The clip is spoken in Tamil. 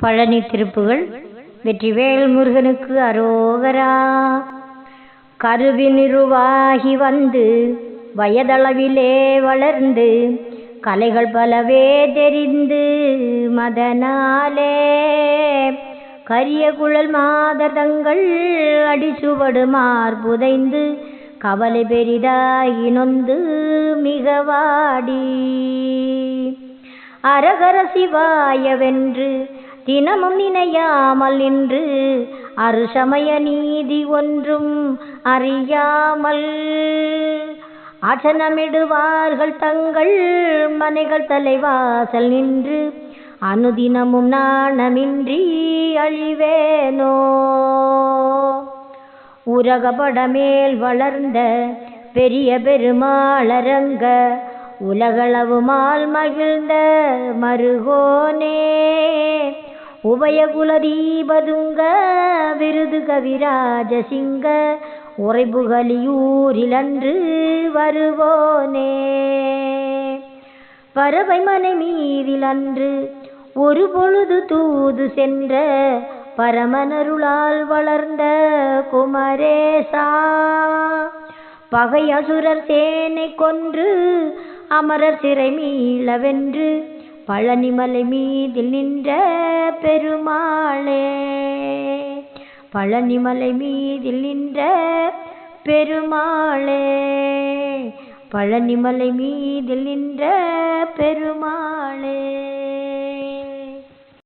பழனி திருப்புகள் வெற்றிவேல் முருகனுக்கு அரோகரா. கருவினிருவாகி வந்து வயதளவிலே வளர்ந்து கலைகள் பலவே தெரிந்து மதனாலே. கரிய குழல் மாததங்கள் அடிச்சுவடு மார்புதைந்து கவலை பெரிதாகி நொந்து மிகவாடி அரகர சிவாயவென்று தினமும் நினையாமல் நின்று அருசமய நீதி ஒன்றும் அறியாமல் அச்சனமிடுவார்கள் தங்கள் மனைகள் தலைவாசல் நின்று அனுதினமும் நாணமின்றி அழிவேனோ? உரகபடமேல் வளர்ந்த பெரிய பெருமாளரங்க உலகளவுமால் மகிழ்ந்த மருகோனே? உபயகுலதீபதுங்க விருது கவிராஜ சிங்க உறைபுகலியூரிலன்று வருவோனே. பறவை மனை மீதில் அன்று ஒரு பொழுது தூது சென்ற பரமனருளால் வளர்ந்த குமரேசா. பகை அசுரர் சேனை கொன்று அமரர் சிறை மீளவென்று பழனிமலை மீதில் நின்ற பெருமாளே. பழனிமலை மீதில் நின்ற பெருமாளே. பழனிமலை மீதில் நின்ற பெருமாளே.